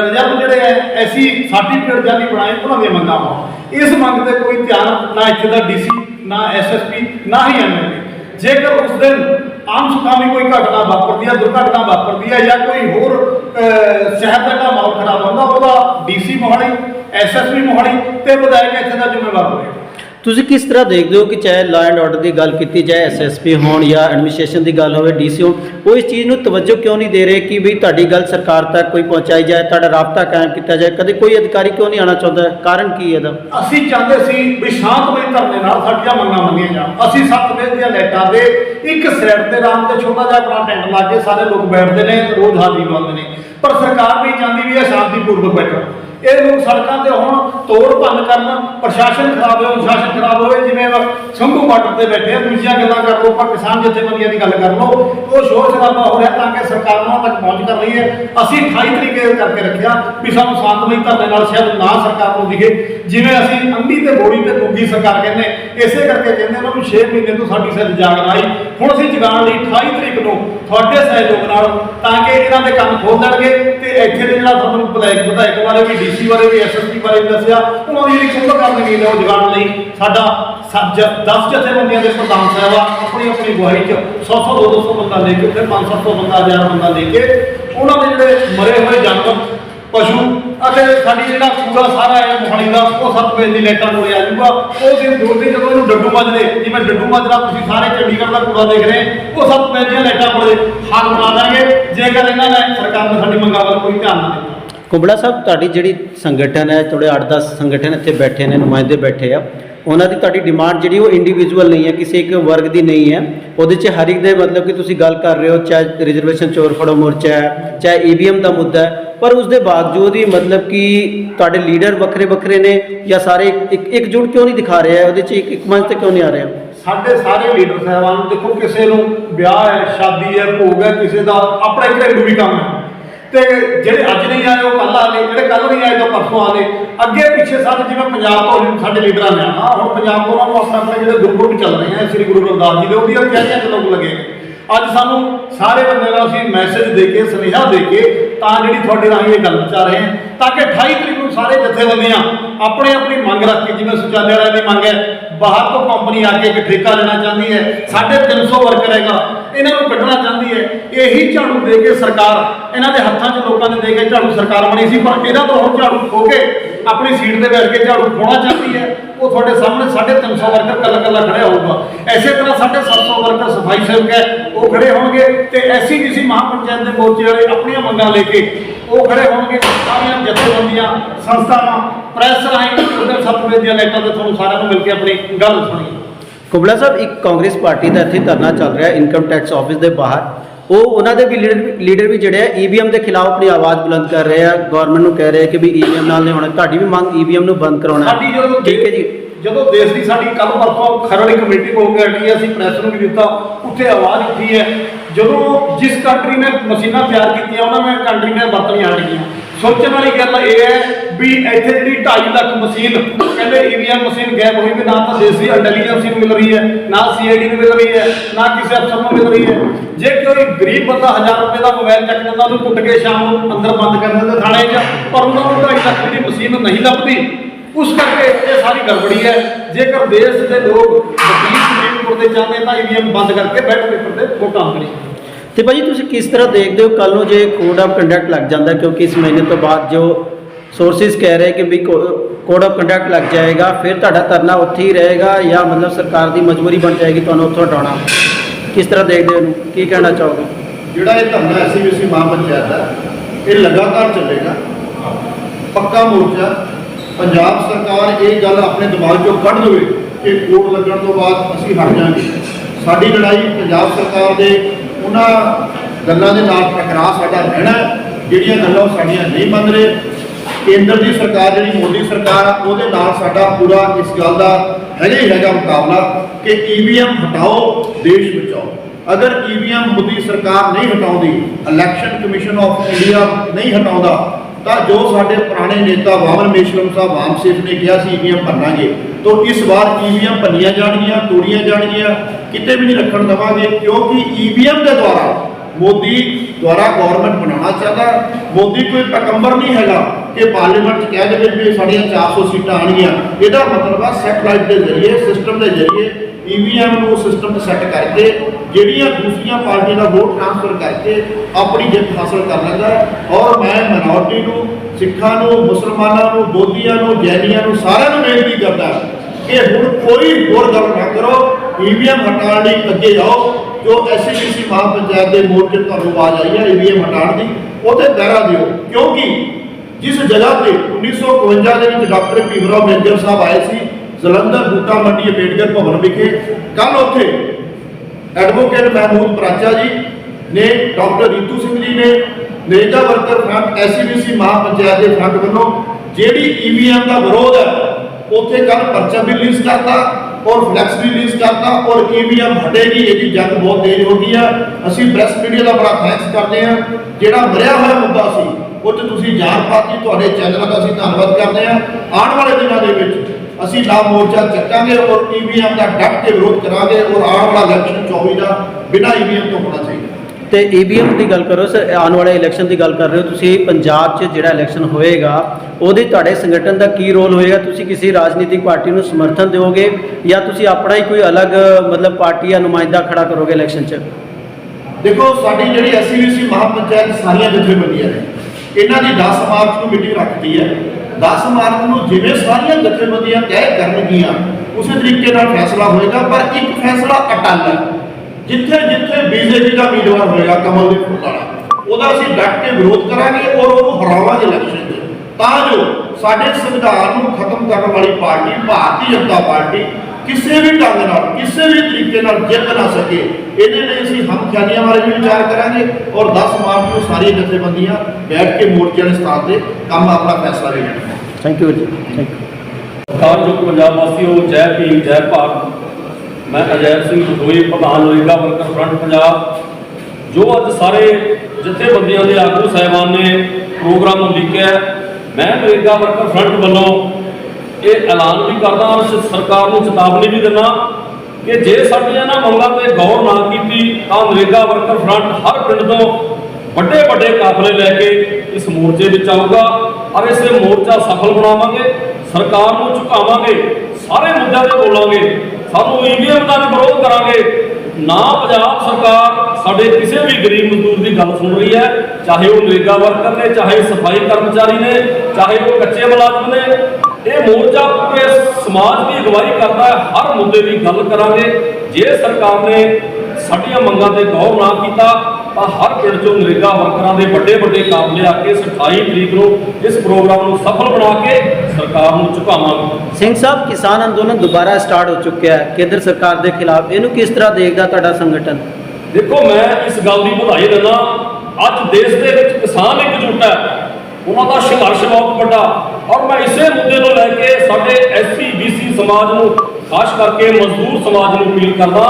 S2: ਰਿਜ਼ਰਵ ਜਿਹੜੇ ਐ, ਐਸੀ ਸਰਟੀਫਿਕੇਟ ਜਾਨੀ ਬਣਾਏ, ਉਹਨਾਂ ਦੀਆਂ ਮੰਗਾਂ ਹੋਣ ਇਸ ਮੰਗ ਤੇ ਕੋਈ ਧਿਆਨ ਨਾ ਇੱਥੇ ਦਾ ਡੀਸੀ, ਨਾ ਐਸਐਸਪੀ ਨਾ ਹੀ ਐਮਐਲਏ ਜੇਕਰ ਉਸ ਦਿਨ ਆਮ ਸੁਖਾਵੀ ਕੋਈ ਘਟਨਾ ਵਾਪਰਦੀ ਹੈ ਦੁਰਘਟਨਾ ਵਾਪਰਦੀ ਹੈ ਜਾਂ ਕੋਈ ਹੋਰ ਅਹ, ਸ਼ਹਿਰ ਦਾ ਜਿਹੜਾ ਮਾਹੌਲ ਖਰਾਬ ਹੁੰਦਾ ਉਹਦਾ ਡੀਸੀ ਮੋਹਾਲੀ ਐਸਐਸਪੀ ਮੋਹਾਲੀ ਤੇ ਵਿਧਾਇਕ ਇੱਥੇ ਦਾ ਜ਼ਿੰਮੇਵਾਰ ਹੋਵੇਗਾ।
S1: ਤੁਸੀਂ ਕਿਸ ਤਰ੍ਹਾਂ ਦੇਖਦੇ ਹੋ ਕਿ ਚਾਹੇ ਲਾਅ ਐਂਡ ਆਰਡਰ ਦੀ ਗੱਲ ਕੀਤੀ ਜਾਏ ਐਸਐਸਪੀ ਹੋਣ ਜਾਂ ਐਡਮਿਨਿਸਟ੍ਰੇਸ਼ਨ ਦੀ ਗੱਲ ਹੋਵੇ ਡੀਸੀ ਹੋਣ, ਉਹ ਇਸ ਚੀਜ਼ ਨੂੰ ਤਵੱਜੋ ਕਿਉਂ ਨਹੀਂ ਦੇ ਰਹੇ ਕਿ ਵੀ ਤੁਹਾਡੀ ਗੱਲ ਸਰਕਾਰ ਤੱਕ ਕੋਈ ਪਹੁੰਚਾਈ ਜਾਏ, ਤੁਹਾਡਾ ਰਾਬਤਾ ਕਾਇਮ ਕੀਤਾ ਜਾਏ? ਕਦੇ ਕੋਈ ਅਧਿਕਾਰੀ ਕਿਉਂ ਨਹੀਂ ਆਉਣਾ ਚਾਹੁੰਦਾ? ਕਾਰਨ ਕੀ ਹੈ ਇਹਦਾ?
S2: ਅਸੀਂ ਚਾਹੁੰਦੇ ਸੀ ਵੀ ਸ਼ਾਂਤਮਈ ਧਰਨੇ ਨਾਲ ਸਾਡੀਆਂ ਮੰਗਾਂ ਮੰਨੀਆਂ ਜਾਣ। ਅਸੀਂ ਸੱਤ ਦਿਨ ਦੀਆਂ ਲਾਈਟਾਂ ਦੇ ਇੱਕ ਸਾਈਡ ਤੇ ਰਾਮ ਤੇ ਛੋਟਾ ਜਿਹਾ ਆਪਣਾ ਟੈਂਟ ਲਾ ਕੇ ਸਾਰੇ ਲੋਕ ਬੈਠਦੇ ਨੇ, ਰੋਜ਼ ਹਾਜ਼ਰੀ ਲਾਉਂਦੇ ਨੇ। ਪਰ ਸਰਕਾਰ ਨਹੀਂ ਚਾਹੁੰਦੀ ਵੀ ਇਹ ਸ਼ਾਂਤੀਪੂਰਵਕ ਬੈਠਣ। ਇਹ ਲੋਕ ਸੜਕਾਂ ਤੇ ਹੁਣ ਤੋੜ ਭੰਨ ਕਰਨ, ਪ੍ਰਸ਼ਾਸਨ ਖਰਾਬ ਹੋਵੇ ਸ਼ਾਸਨ ਖਰਾਬ ਹੋਵੇ, ਜਿਵੇਂ ਸੰਭੂ ਬਾਰਡਰ ਤੇ ਬੈਠੇ ਆ, ਦੂਜੀਆਂ ਗੱਲਾਂ ਕਰ ਲਓ, ਆਪਾਂ ਕਿਸਾਨ ਜਥੇਬੰਦੀਆਂ ਦੀ ਗੱਲ ਕਰ ਲਓ, ਉਹ ਸ਼ੋਰ ਸ਼ਰਾਬਾ ਹੋ ਰਿਹਾ ਤਾਂ ਕਿ ਸਰਕਾਰ ਉਹਨਾਂ ਤੱਕ ਪਹੁੰਚ ਕਰ ਰਹੀ ਹੈ। ਅਸੀਂ 28 ਤਰੀਕੇ ਕਰਕੇ ਰੱਖਿਆ ਵੀ ਸਾਨੂੰ ਸ਼ਾਂਤਮਈ ਧਰਨੇ ਨਾਲ ਸ਼ਾਇਦ ਨਾ ਸਰਕਾਰ ਨੂੰ ਦਿਖੇ। ਜਿਵੇਂ ਅਸੀਂ ਅੰਡੀ ਤੇ ਬੋੜੀ ਤੇ ਗੁੱਗੀ ਸਰਕਾਰ ਕਹਿੰਦੇ, ਇਸੇ ਕਰਕੇ ਕਹਿੰਦੇ ਉਹਨਾਂ ਨੂੰ 6 ਮਹੀਨੇ ਤੋਂ ਸਾਡੀ ਸਿਰ ਜਾਗ ਆਈ। ਹੁਣ ਅਸੀਂ ਜਗਾਉਣ ਲਈ 28 ਤਰੀਕ ਨੂੰ ਤੁਹਾਡੇ ਸਹਿਯੋਗ ਨਾਲ ਤਾਂ ਕਿ ਇਹਨਾਂ ਦੇ ਕੰਮ ਖੋਲ ਦੇਣਗੇ ਤੇ ਇੱਥੇ ਦੇ ਜਿਹੜਾ ਤੁਹਾਨੂੰ ਵਿਧਾਇਕ ਵਿਧਾਇਕ ਬਾਰੇ ਵੀ ਡੀਸੀ ਬਾਰੇ ਵੀ ਐਸਐਸਪੀ ਬਾਰੇ ਵੀ ਦੱਸਿਆ। ਉਹਨਾਂ ਦੀ ਜਿਹੜੀ ਕੁੰਭ ਕਰਨ ਦੀ ਉਹ ਜਗਾਉਣ ਲਈ ਸਾਡਾ 10 ਜਥੇਬੰਦੀਆਂ ਦੇ ਪ੍ਰਧਾਨ ਸਾਹਿਬ ਆਪਣੀ ਆਪਣੀ ਗਵਾਹੀ ਚ 100 100 200 ਬੰਦਾ ਲੈ ਕੇ ਫਿਰ 500 ਬੰਦਾ 1000 ਬੰਦਾ ਲੈ ਕੇ ਉਹਨਾਂ ਦੇ ਜਿਹੜੇ ਮਰੇ ਹੋਏ ਜਾਨਵਰ ਪਸ਼ੂ ਅਤੇ ਸਾਡੀ ਜਿਹੜਾ ਪੂਰਾ ਸਾਰਾ ਹੈ, ਮੋਹਾਲੀ ਦਾ, ਉਹ ਸੱਤ ਵਜੇ ਦੀ ਲਾਈਟਾਂ ਨੂੰ ਆ ਜਾਊਗਾ। ਉਹ ਦਿਨ ਦੋ ਦਿਨ ਜਦੋਂ ਇਹਨੂੰ ਡੱਡੂ ਮੱਜਦੇ ਜਿਵੇਂ ਡੱਡੂ ਮੱਜਦਾ ਤੁਸੀਂ ਸਾਰੇ ਚੰਡੀਗੜ੍ਹ ਦਾ ਕੂੜਾ ਦੇਖ ਰਹੇ, ਉਹ ਸੱਤ ਵਜੇ ਦੀਆਂ ਲਾਈਟਾਂ ਕੋਲੇ ਹੱਲ ਬਣਾ ਦਾਂਗੇ। ਜੇਕਰ ਇਹਨਾਂ ਨੇ ਸਰਕਾਰ ਨੇ ਸਾਡੀ ਮੰਗਾਂ ਵੱਲ ਕੋਈ ਧਿਆਨ ਨਾ ਦਿੱਤਾ
S1: ਕੁੰਬੜਾ ਸਾਹਿਬ, ਤੁਹਾਡੀ ਜਿਹੜੀ ਸੰਗਠਨ ਹੈ ਥੋੜੇ 8-10 ਸੰਗਠਨ ਇੱਥੇ ਬੈਠੇ ਨੇ, ਨੁਮਾਇੰਦੇ ਬੈਠੇ ਆ, ਉਹਨਾਂ ਦੀ ਤੁਹਾਡੀ ਡਿਮਾਂਡ ਜਿਹੜੀ ਉਹ ਇੰਡੀਵਿਜੂਅਲ ਨਹੀਂ ਹੈ, ਕਿਸੇ ਇੱਕ ਵਰਗ ਦੀ ਨਹੀਂ ਹੈ। ਉਹਦੇ 'ਚ ਹਰ ਇੱਕ ਦੇ ਮਤਲਬ ਕਿ ਤੁਸੀਂ ਗੱਲ ਕਰ ਰਹੇ ਹੋ, ਚਾਹੇ ਰਿਜ਼ਰਵੇਸ਼ਨ ਚੋਰ ਫੜੋ ਮੋਰਚਾ ਹੈ, ਚਾਹੇ ਈਵੀਐਮ ਦਾ ਮੁੱਦਾ ਹੈ, ਪਰ ਉਸ ਦੇ ਬਾਵਜੂਦ ਵੀ ਮਤਲਬ ਕਿ ਤੁਹਾਡੇ ਲੀਡਰ ਵੱਖਰੇ ਵੱਖਰੇ ਨੇ ਜਾਂ ਸਾਰੇ ਇੱਕ- ਇੱਕ ਜੁਟ ਕਿਉਂ ਨਹੀਂ ਦਿਖਾ ਰਿਹਾ ਉਹਦੇ 'ਚ ਇੱਕ ਇੱਕ ਮੰਚ ਤੇ ਕਿਉਂ ਨਹੀਂ ਆ ਰਿਹਾ?
S2: ਸਾਡੇ ਸਾਰੇ ਲੀਡਰ ਸਾਹਿਬਾਨ ਦੇਖੋ, ਕਿਸੇ ਨੂੰ ਵਿਆਹ ਹੈ, ਸ਼ਾਦੀ ਹੈ, ਭੋਗ ਹੈ, ਕਿਸੇ ਦਾ ਆਪਣਾ ਇੱਕ ਵੀ ਕੰਮ ਹੈ। ਤੇ ਜਿਹੜੇ ਅੱਜ ਨਹੀਂ ਆਏ, ਉਹ ਕੱਲ ਆ ਗਏ, ਜਿਹੜੇ ਕੱਲ ਨਹੀਂ ਆਏ, ਤਾਂ ਪਰਸੋਂ ਆ ਗਏ। ਅੱਗੇ ਪਿੱਛੇ ਸਾਡੇ ਜਿਵੇਂ ਪੰਜਾਬ ਤੋਂ ਸਾਡੇ ਲੀਡਰਾਂ ਨੇ ਆਉਣਾ, ਹੁਣ ਪੰਜਾਬ ਤੋਂ ਉਹਨਾਂ ਨੂੰ ਆਪਣੇ ਆਪਣੇ ਜਿਹੜੇ ਗੁਰਪੁਰਬ ਚੱਲ ਰਹੇ ਆ, ਸ੍ਰੀ ਗੁਰੂ ਰਵਿਦਾਸ ਜੀ ਦੇ ਉਹਦੀਆਂ ਤਿਆਰੀਆਂ ਚ ਲੋਕ ਲੱਗੇ? ਅੱਜ ਸਾਨੂੰ ਸਾਰੇ ਬੰਦੇ ਨੂੰ ਅਸੀਂ ਮੈਸੇਜ ਦੇ ਕੇ, ਸੁਨੇਹਾ ਦੇ ਕੇ, ਤਾਂ ਜਿਹੜੀ ਤੁਹਾਡੇ ਰਾਹੀਂ ਇਹ ਗੱਲ ਪਹੁੰਚਾ ਰਹੇ ਹਾਂ ਤਾਂ ਕਿ 28 ਤਰੀਕ ਨੂੰ ਸਾਰੇ ਜਥੇਬੰਦੀਆਂ ਆਪਣੇ ਆਪਣੀ ਮੰਗ ਰੱਖ ਕੇ, ਜਿਵੇਂ ਸੁਚਾਲੇ ਵਾਲਿਆਂ ਦੀ ਮੰਗ ਹੈ, ਬਾਹਰ ਤੋਂ ਕੰਪਨੀ ਆ ਕੇ ਇੱਕ ਠੇਕਾ ਲੈਣਾ ਚਾਹੁੰਦੀ ਹੈ 350 ਵਰਕਰ ਹੈਗਾ, ਇਹਨਾਂ ਨੂੰ ਕੱਢਣਾ ਚਾਹੁੰਦੀ ਹੈ ਇਹੀ ਝਾੜੂ ਦੇ ਕੇ ਸਰਕਾਰ, ਇਹਨਾਂ ਦੇ ਹੱਥਾਂ 'ਚ ਲੋਕਾਂ ਨੇ ਦੇ ਕੇ ਝਾੜੂ ਸਰਕਾਰ ਬਣੀ ਸੀ, ਪਰ ਇਹਨਾਂ ਤੋਂ ਹੁਣ ਝਾੜੂ ਖੋ ਕੇ ਆਪਣੀ ਸੀਟ ਤੇ ਬੈਠ ਕੇ ਝਾੜੂ ਖੋਣਾ ਚਾਹੁੰਦੀ ਹੈ। ਉਹ ਤੁਹਾਡੇ ਸਾਹਮਣੇ 350 ਵਰਕਰ ਕੱਲਾ ਕੱਲਾ ਖੜਿਆ ਹੋਊਗਾ। ਐਸੇ ਤਰ੍ਹਾਂ 750 ਵਰਕਰ ਸਫ਼ਾਈ ਸੇਵਕ ਹੈ, ਉਹ ਖੜੇ ਹੋਣਗੇ ਤੇ ਐਸੀ ਕਿਸੇ ਮਹਾਪੰਚਾਇਤ ਦੇ ਮੋਰਚੇ ਵਾਲੇ ਆਪਣੀਆਂ ਮੰਗਾਂ ਲੈ ਕੇ ਉਹ ਖੜੇ ਹੋਣਗੇ। ਸਾਰੀਆਂ ਜਥੇਬੰਦੀਆਂ, ਸੰਸਥਾਵਾਂ, ਪ੍ਰੈਸ ਰਾਹੀਂ ਉਹਦੇ ਸੱਤ ਦੀਆਂ ਲਾਈਟਾਂ ਤੇ ਤੁਹਾਨੂੰ ਸਾਰਿਆਂ ਨੂੰ ਮਿਲ ਕੇ ਆਪਣੀ ਗੱਲ ਸੁਣੀ
S1: ਕੁਬਲਾ ਸਾਹਿਬ, ਇੱਕ ਕਾਂਗਰਸ ਪਾਰਟੀ ਦਾ ਇੱਥੇ ਧਰਨਾ ਚੱਲ ਰਿਹਾ, ਇਨਕਮ ਟੈਕਸ ਆਫਿਸ ਦੇ ਬਾਹਰ। ਉਹ ਉਹਨਾਂ ਦੇ ਵੀ ਲੀਡਰ ਲੀਡਰ ਵੀ ਜਿਹੜੇ ਆ ਈਵੀਐਮ ਦੇ ਖਿਲਾਫ ਆਪਣੀ ਆਵਾਜ਼ ਬੁਲੰਦ ਕਰ ਰਹੇ ਆ। ਗਵਰਨਮੈਂਟ ਨੂੰ ਕਹਿ ਰਹੇ ਆ ਕਿ ਵੀ ਈਵੀਐਮ ਨਾਲ ਨਹੀਂ ਹੋਣਾ ਤੁਹਾਡੀ ਵੀ ਮੰਗ ਈਵੀਐਮ ਨੂੰ ਬੰਦ ਕਰਾਉਣਾ ਹੈ।
S2: ਸਾਡੀ ਜਦੋਂ
S1: ਠੀਕ ਹੈ ਜੀ।
S2: ਜਦੋਂ ਦੇਸ਼ ਦੀ ਸਾਡੀ ਕੱਲ ਪਰਸੋਂ ਖਰੜ ਇੱਕ ਮੀਟਿੰਗ ਹੋ ਕੇ ਹਟੀ ਹੈ, ਅਸੀਂ ਪ੍ਰੈਸ ਨੂੰ ਵੀ ਦਿੱਤਾ ਉੱਥੇ ਆਵਾਜ਼ ਉੱਠੀ ਹੈ। ਜਦੋਂ ਜਿਸ ਕੰਟਰੀ ਨੇ ਮਸ਼ੀਨਾਂ ਤਿਆਰ ਕੀਤੀਆਂ ਉਹਨਾਂ ਨੇ ਕੰਟਰੀ ਨੇ ਵਰਤਣੀਆਂ ਹਟ ਗਈਆਂ ਸੋਚਣ ਵਾਲੀ ਗੱਲ ਇਹ ਹੈ ਵੀ ਇੱਥੇ ਜਿਹੜੀ 2.5 ਲੱਖ ਮਸ਼ੀਨ, ਕਹਿੰਦੇ ਈਵੀਐਮ ਮਸ਼ੀਨ ਗਾਇਬ ਹੋਈ ਵੀ ਨਾ ਤਾਂ ਦੇਸ਼ ਦੀ ਇੰਟੈਲੀਜੈਂਸ ਨੂੰ ਮਿਲ ਰਹੀ ਹੈ, ਨਾ ਸੀਆਈਡੀ ਨੂੰ ਮਿਲ ਰਹੀ ਹੈ, ਨਾ ਕਿਸੇ ਅਫਸਰ ਨੂੰ ਮਿਲ ਰਹੀ ਹੈ। ਜੇ ਕੋਈ ਗਰੀਬ ਬੰਦਾ 1000 ਰੁਪਏ ਦਾ ਮੋਬਾਈਲ ਚੱਕ ਲੈਂਦਾ, ਉਹਨੂੰ ਕੁੱਟ ਕੇ ਸ਼ਾਮ ਨੂੰ ਅੰਦਰ ਬੰਦ ਕਰ ਦਿੰਦੇ ਥਾਣੇ 'ਚ, ਪਰ ਉਹਨਾਂ ਨੂੰ 2.5 ਲੱਖ ਦੀ ਮਸ਼ੀਨ ਨਹੀਂ ਲੱਭਦੀ। ਉਸ ਕਰਕੇ ਇਹ ਸਾਰੀ ਗੜਬੜੀ ਹੈ। ਜੇਕਰ ਦੇਸ਼ ਦੇ ਲੋਕ ਵਕੀਲ ਸੁਪਰੀਮ ਕੋਰਟ ਦੇ ਚਾਹੁੰਦੇ ਤਾਂ ਈਵੀਐਮ ਬੰਦ ਕਰਕੇ ਬੈਠ ਪੇਪਰ ਤੇ ਵੋਟਾਂ ਕਰੀ
S1: ਤੇ ਭਾਜੀ ਤੁਸੀਂ ਕਿਸ ਤਰ੍ਹਾਂ ਦੇਖਦੇ ਹੋ ਕੱਲ ਨੂੰ ਜੇ ਕੋਡ ਆਫ ਕੰਡਕਟ ਲੱਗ ਜਾਂਦਾ ਕਿਉਂਕਿ ਇਸ ਮਹੀਨੇ ਤੋਂ ਬਾਅਦ ਜੋ ਸੋਰਸਿਸ ਕਹਿ ਰਹੇ ਕਿ ਵੀ ਕੋਡ ਆਫ ਕੰਡਕਟ ਲੱਗ ਜਾਏਗਾ, ਫਿਰ ਤੁਹਾਡਾ ਧਰਨਾ ਉੱਥੇ ਹੀ ਰਹੇਗਾ ਜਾਂ ਮਤਲਬ ਸਰਕਾਰ ਦੀ ਮਜਬੂਰੀ ਬਣ ਜਾਏਗੀ ਤੁਹਾਨੂੰ ਉੱਥੋਂ ਹਟਾਉਣਾ। ਕਿਸ ਤਰ੍ਹਾਂ ਦੇਖਦੇ ਹੋ ਇਹਨੂੰ? ਕੀ ਕਹਿਣਾ ਚਾਹੋਗੇ?
S3: ਜਿਹੜਾ ਇਹ ਧਰਨਾ ਐਸਸੀਬੀਸੀ ਮਹਾਪੰਚਾਇਤ ਦਾ ਇਹ ਲਗਾਤਾਰ ਚੱਲੇਗਾ। ਪੱਕਾ ਮੋਰਚਾ, ਪੰਜਾਬ ਸਰਕਾਰ ਇਹ ਗੱਲ ਆਪਣੇ ਦਿਮਾਗ 'ਚੋਂ ਕੱਢ ਲਵੇ ਕਿ ਕੋਡ ਲੱਗਣ ਤੋਂ ਬਾਅਦ ਅਸੀਂ ਹਟ ਜਾਾਂਗੇ ਸਾਡੀ ਲੜਾਈ ਪੰਜਾਬ ਸਰਕਾਰ ਦੇ ਉਹਨਾਂ ਗੱਲਾਂ ਦੇ ਨਾਲ ਟਕਰਾਅ ਸਾਡਾ ਰਹਿਣਾ ਜਿਹੜੀਆਂ ਗੱਲਾਂ ਉਹ ਸਾਡੀਆਂ ਨਹੀਂ ਮੰਨ ਰਹੇ। ਕੇਂਦਰ ਦੀ ਸਰਕਾਰ ਜਿਹੜੀ ਮੋਦੀ ਸਰਕਾਰ ਆ, ਉਹਦੇ ਨਾਲ ਸਾਡਾ ਪੂਰਾ ਇਸ ਗੱਲ ਦਾ ਹੈਗਾ ਹੀ ਹੈਗਾ ਮੁਕਾਬਲਾ ਕਿ ਈਵੀਐਮ ਹਟਾਓ, ਦੇਸ਼ ਬਚਾਓ। ਅਗਰ ਈਵੀਐਮ ਮੋਦੀ ਸਰਕਾਰ ਨਹੀਂ ਹਟਾਉਂਦੀ, ਇਲੈਕਸ਼ਨ ਕਮਿਸ਼ਨ ਆਫ ਇੰਡੀਆ ਨਹੀਂ ਹਟਾਉਂਦਾ, ਤਾਂ ਜੋ ਸਾਡੇ ਪੁਰਾਣੇ ਨੇਤਾ ਵਾਮਨ ਮੇਸ਼ਰਮ ਸਾਹਿਬ ਵਾਮਸੇਫ ਨੇ ਕਿਹਾ ਸੀ ਈਵੀਐਮ ਭੰਨਾਂਗੇ ਤਾਂ ਇਸ ਵਾਰ ਈਵੀਐਮ ਭੰਨੀਆਂ ਜਾਣਗੀਆਂ, ਤੋੜੀਆਂ ਜਾਣਗੀਆਂ। ਕਿਤੇ ਵੀ ਨਹੀਂ ਰੱਖਣ ਦੇਵਾਂਗੇ, ਕਿਉਂਕਿ ਈਵੀਐਮ ਦੇ ਦੁਆਰਾ ਮੋਦੀ ਦੁਆਰਾ ਗਵਰਨਮੈਂਟ ਬਣਾਉਣਾ ਚਾਹਦਾ ਮੋਦੀ ਕੋਈ ਪੈਗੰਬਰ ਨਹੀਂ ਹੈਗਾ ਕਿ ਪਾਰਲੀਮੈਂਟ 'ਚ ਕਹਿ ਦੇਵੇ ਵੀ ਸਾਡੀਆਂ 400 ਸੀਟਾਂ ਆਣਗੀਆਂ ਇਹਦਾ ਮਤਲਬ ਆ ਸੈਟਲਾਈਟ ਦੇ ਜ਼ਰੀਏ ਸਿਸਟਮ ਦੇ ਜ਼ਰੀਏ ਈਵੀਐਮ ਨੂੰ ਸਿਸਟਮ ਸੈੱਟ ਕਰਕੇ ਜਿਹੜੀਆਂ ਦੂਸਰੀਆਂ ਪਾਰਟੀਆਂ ਦਾ ਵੋਟ ਟ੍ਰਾਂਸਫਰ ਕਰਕੇ ਆਪਣੀ ਜਿੱਤ ਹਾਸਲ ਕਰ ਲੈਂਦਾ ਔਰ ਮੈਂ ਮਿਨੋਰਟੀ ਨੂੰ, ਸਿੱਖਾਂ ਨੂੰ, ਮੁਸਲਮਾਨਾਂ ਨੂੰ, ਬੋਧੀਆਂ ਨੂੰ, ਜੈਨੀਆਂ ਨੂੰ ਸਾਰਿਆਂ ਨੂੰ ਬੇਨਤੀ ਕਰਦਾ ਕਿ ਹੁਣ ਕੋਈ ਹੋਰ ਗੱਲ ਨਾ ਕਰੋ। ਈਵੀਐਮ ਹਟਾਉਣ ਲਈ ਅੱਗੇ ਆਓ ਜੋ ਐਸਸੀਬੀਸੀ ਮਹਾਪੰਚਾਇਤ ਦੇ ਮੋਰਚੇ ਤੁਹਾਨੂੰ ਆਵਾਜ਼ ਆਈ ਹੈ ਈਵੀਐਮ ਹਟਾਉਣ ਦੀ ਉਹਤੇ ਦਾਅਰਾ ਦਿਓ। ਕਿਉਂਕਿ ਜਿਸ ਜਗ੍ਹਾ ਤੇ 1951 ਦੇ ਵਿੱਚ ਡਾਕਟਰ ਭੀਮਰਾਓ ਮੇਜਰ ਸਾਹਿਬ ਆਏ ਸੀ, ਜਲੰਧਰ, ਬੂਟਾ ਮੰਡੀ, ਅੰਬੇਡਕਰ ਭਵਨ ਵਿਖੇ ਕੱਲ ਉੱਥੇ ਐਡਵੋਕੇਟ ਮਹਿਮੂਦ ਪ੍ਰਾਚਾ ਜੀ ਨੇ, ਡਾਕਟਰ ਰੀਤੂ ਸਿੰਘ ਜੀ ਨੇ, NREGA worker front SCBC mahapanchayat ਦੇ ਫਰੰਟ ਵੱਲੋਂ, ਜਿਹੜੀ ਈਵੀਐਮ ਦਾ ਵਿਰੋਧ ਹੈ, ਉੱਥੇ ਕੱਲ ਪਰਚਾ ਵੀ ਰਿਲੀਜ਼ ਕਰਤਾ। ਔਰ ਫਲੈਕਸ ਵੀ ਰਿਲੀਜ਼ ਕਰਤਾ, ਔਰ ਈਵੀਐਮ ਹਟੇਗੀ ਇਹਦੀ ਜੰਗ ਬਹੁਤ ਤੇਜ਼ ਹੋ ਗਈ ਆ। ਅਸੀਂ ਪ੍ਰੈਸ ਮੀਡੀਆ ਦਾ ਬੜਾ ਥੈਂਕਸ ਕਰਦੇ ਆ ਜਿਹੜਾ ਮਰਿਆ ਹੋਇਆ ਮੁੱਦਾ ਸੀ, ਉਹ 'ਚ ਤੁਸੀਂ ਜਾਨ ਪਾਤੀ ਤੁਹਾਡੇ ਚੈਨਲ ਦਾ ਅਸੀਂ ਧੰਨਵਾਦ ਕਰਦੇ ਆ ਆਉਣ ਵਾਲੇ ਦਿਨਾਂ ਦੇ ਵਿੱਚ ਅਸੀਂ ਲਾ ਮੋਰਚਾ ਚੱਕਾਂਗੇ ਔਰ ਈਵੀਐਮ ਦਾ ਡਟ ਕੇ ਵਿਰੋਧ ਕਰਾਂਗੇ ਔਰ ਆਉਣ ਵਾਲਾ ਇਲੈਕਸ਼ਨ 24 ਦਾ ਬਿਨਾਂ ਈਵੀਐਮ ਤੋਂ ਹੋਣਾ ਚਾਹੀਦਾ।
S1: ਤੇ ਈਵੀਐਮ ਦੀ ਗੱਲ ਕਰੋ ਸਰ, ਆਉਣ ਵਾਲੇ ਇਲੈਕਸ਼ਨ ਦੀ ਗੱਲ ਕਰ ਰਹੇ ਹੋ ਤੁਸੀਂ, ਪੰਜਾਬ 'ਚ ਜਿਹੜਾ ਇਲੈਕਸ਼ਨ ਹੋਏਗਾ, ਉਹਦੇ ਤੁਹਾਡੇ ਸੰਗਠਨ ਦਾ ਕੀ ਰੋਲ ਹੋਏਗਾ? ਤੁਸੀਂ ਕਿਸੇ ਰਾਜਨੀਤਿਕ ਪਾਰਟੀ ਨੂੰ ਸਮਰਥਨ ਦਿਓਗੇ ਜਾਂ ਤੁਸੀਂ ਆਪਣਾ ਹੀ ਕੋਈ ਅਲੱਗ, ਮਤਲਬ ਪਾਰਟੀ ਜਾਂ ਨੁਮਾਇੰਦਾ ਖੜਾ ਕਰੋਗੇ ਇਲੈਕਸ਼ਨ 'ਚ?
S3: ਦੇਖੋ, ਸਾਡੀ ਜਿਹੜੀ ਐਸਸੀਬੀਸੀ ਮਹਾਪੰਚਾਇਤ ਸਾਰੀਆਂ ਜਥੇਬੰਦੀਆਂ ਨੇ, ਇਹਨਾਂ ਦੀ 10 ਮਾਰਚ ਨੂੰ ਮੀਟਿੰਗ ਰੱਖਦੀ ਹੈ। 10 ਮਾਰਚ ਨੂੰ ਜਿਵੇਂ ਸਾਰੀਆਂ ਜਥੇਬੰਦੀਆਂ ਤੈਅ ਕਰਨਗੀਆਂ, ਉਸੇ ਤਰੀਕੇ ਨਾਲ ਫੈਸਲਾ ਹੋਏਗਾ, ਪਰ ਇੱਕ ਫੈਸਲਾ ਅਟੱਲ ਹੈ। ਜਿੱਥੇ ਜਿੱਥੇ ਬੀਜੇਪੀ ਦਾ ਉਮੀਦਵਾਰ ਹੋਏਗਾ ਕਮਲਦੀਪ ਫੁੱਲਾਣਾ ਉਹਦਾ ਅਸੀਂ ਡਟ ਕੇ ਵਿਰੋਧ ਕਰਾਂਗੇ ਔਰ ਉਹਨੂੰ ਹਰਾਵਾਂਗੇ ਇਲੈਕਸ਼ਨ 'ਚ। ਤਾਂ ਜੋ ਸਾਡੇ ਸੰਵਿਧਾਨ ਨੂੰ ਖਤਮ ਕਰਨ ਵਾਲੀ ਪਾਰਟੀ ਭਾਰਤੀ ਜਨਤਾ ਪਾਰਟੀ ਕਿਸੇ ਵੀ ਢੰਗ ਨਾਲ ਕਿਸੇ ਵੀ ਤਰੀਕੇ ਨਾਲ ਜਿੱਤ ਨਾ ਸਕੇ ਇਹਦੇ ਲਈ ਅਸੀਂ ਹਮ ਖਿਆਲੀਆਂ ਬਾਰੇ ਵੀ ਵਿਚਾਰ ਕਰਾਂਗੇ ਔਰ 10 ਮਾਰਚ ਨੂੰ ਸਾਰੀਆਂ ਜਥੇਬੰਦੀਆਂ ਬੈਠ ਕੇ ਮੋਰਚੇ ਦੇ ਸਥਾਨ ਤੇ ਕੰਮ ਆਪਣਾ ਫੈਸਲਾ ਲੈ ਲੈਣਗੇ
S1: thank you ji. Thank you
S5: ਕਾਰਜੋਗ Punjab ਵਾਸੀਓ ਜੈ ਭੀਮ ਜੈ ਭਾਰਤ। ਮੈਂ ਅਜੈਬ ਸਿੰਘ ਬਟੋਈ ਪ੍ਰਧਾਨ ਨਰੇਗਾ ਵਰਕਰ ਫਰੰਟ ਪੰਜਾਬ ਜੋ ਅੱਜ ਸਾਰੇ ਜਥੇਬੰਦੀਆਂ ਦੇ ਆਗੂ ਸਾਹਿਬਾਨ ਨੇ ਪ੍ਰੋਗਰਾਮ ਨੂੰ ਹੈ, ਮੈਂ ਨਰੇਗਾ ਵਰਕਰ ਫਰੰਟ ਵੱਲੋਂ ਇਹ ਐਲਾਨ ਵੀ ਕਰਦਾ ਹਾਂ ਸਰਕਾਰ ਨੂੰ ਚੇਤਾਵਨੀ ਵੀ ਦਿੰਦਾ ਕਿ ਜੇ ਸਾਡੀਆਂ ਇਹਨਾਂ ਮੰਗਾਂ ਤੇ ਗੌਰ ਨਾ ਕੀਤੀ ਤਾਂ ਨਰੇਗਾ ਵਰਕਰ ਫਰੰਟ ਹਰ ਪਿੰਡ ਤੋਂ ਵੱਡੇ ਵੱਡੇ ਕਾਫਲੇ ਲੈ ਕੇ ਇਸ ਮੋਰਚੇ ਵਿੱਚ ਆਊਗਾ ਔਰ ਇਸ ਮੋਰਚਾ ਸਫਲ ਬਣਾਵਾਂਗੇ ਸਰਕਾਰ ਨੂੰ ਝੁਕਾਵਾਂਗੇ ਸਾਰੇ ਮੁੱਦਿਆਂ ਤੇ ਬੋਲਾਂਗੇ। ਸਾਨੂੰ ਈਵੀਐਮ ਦਾ ਵੀ ਵਿਰੋਧ ਕਰਾਂਗੇ। ਨਾ ਪੰਜਾਬ ਸਰਕਾਰ ਸਾਡੇ ਕਿਸੇ ਵੀ ਗਰੀਬ ਮਜ਼ਦੂਰ ਦੀ ਗੱਲ ਸੁਣ ਰਹੀ ਹੈ। ਚਾਹੇ ਉਹ ਨਰੇਗਾ ਵਰਕਰ ਨੇ, ਚਾਹੇ ਸਫ਼ਾਈ ਕਰਮਚਾਰੀ ਨੇ, ਚਾਹੇ ਉਹ ਕੱਚੇ ਮੁਲਾਜ਼ਮ ਨੇ, ਇਹ ਮੋਰਚਾ ਪੂਰੇ ਸਮਾਜ ਦੀ ਅਗਵਾਈ ਕਰਦਾ ਹੈ। ਹਰ ਮੁੱਦੇ ਦੀ ਗੱਲ ਕਰਾਂਗੇ। ਜੇ ਸਰਕਾਰ ਨੇ ਸਾਡੀਆਂ ਮੰਗਾਂ ਤੇ ਗੌਰ ਨਾ ਕੀਤਾ ਤਾਂ ਹਰ ਪਿੰਡ ਚੋਂ ਨਰੇਗਾ ਵਰਕਰਾਂ ਦੇ ਵੱਡੇ ਵੱਡੇ ਕਾਬਲੇ ਆ ਕੇ 28 ਤਰੀਕ ਨੂੰ ਇਸ ਪ੍ਰੋਗਰਾਮ ਨੂੰ ਸਫਲ ਬਣਾ ਕੇ ਸਰਕਾਰ ਨੂੰ ਝੁਕਾਵਾਂਗੇ।
S1: ਸਿੰਘ ਸਾਹਿਬ ਕਿਸਾਨ ਅੰਦੋਲਨ ਦੁਬਾਰਾ ਸਟਾਰਟ ਹੋ ਚੁੱਕਿਆ ਹੈ। ਕੇਂਦਰ ਸਰਕਾਰ ਦੇ ਖਿਲਾਫ ਇਹਨੂੰ ਕਿਸ ਤਰ੍ਹਾਂ ਦੇਖਦਾ ਤੁਹਾਡਾ ਸੰਗਠਨ?
S5: ਦੇਖੋ ਮੈਂ ਇਸ ਗੱਲ ਦੀ ਵਧਾਈ ਦਿੰਦਾ ਅੱਜ ਦੇਸ਼ ਦੇ ਵਿੱਚ ਕਿਸਾਨ ਇਕਜੁੱਟ ਹੈ। ਉਹਨਾਂ ਦਾ ਸੰਘਰਸ਼ ਬਹੁਤ ਵੱਡਾ। ਔਰ ਮੈਂ ਇਸੇ ਮੁੱਦੇ ਨੂੰ ਲੈ ਕੇ ਸਾਡੇ ਐਸਸੀ ਬੀਸੀ ਸਮਾਜ ਨੂੰ ਖਾਸ ਕਰਕੇ ਮਜ਼ਦੂਰ ਸਮਾਜ ਨੂੰ ਅਪੀਲ ਕਰਦਾ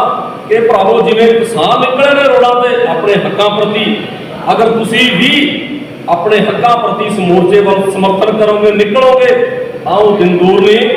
S5: ਕਿ ਭਰਾਵੋ, ਜਿਵੇਂ ਕਿਸਾਨ ਨਿਕਲੇ ਨੇ ਰੋਡਾਂ ਤੇ ਆਪਣੇ ਹੱਕਾਂ ਪ੍ਰਤੀ, ਅਗਰ ਤੁਸੀਂ ਵੀ ਆਪਣੇ ਹੱਕਾਂ ਪ੍ਰਤੀ ਇਸ ਮੋਰਚੇ ਵੱਲ ਸਮਰਥਨ ਕਰੋਗੇ, ਨਿਕਲੋਗੇ, ਤਾਂ ਉਹ ਦਿਨ ਦੂਰ ਨਹੀਂ।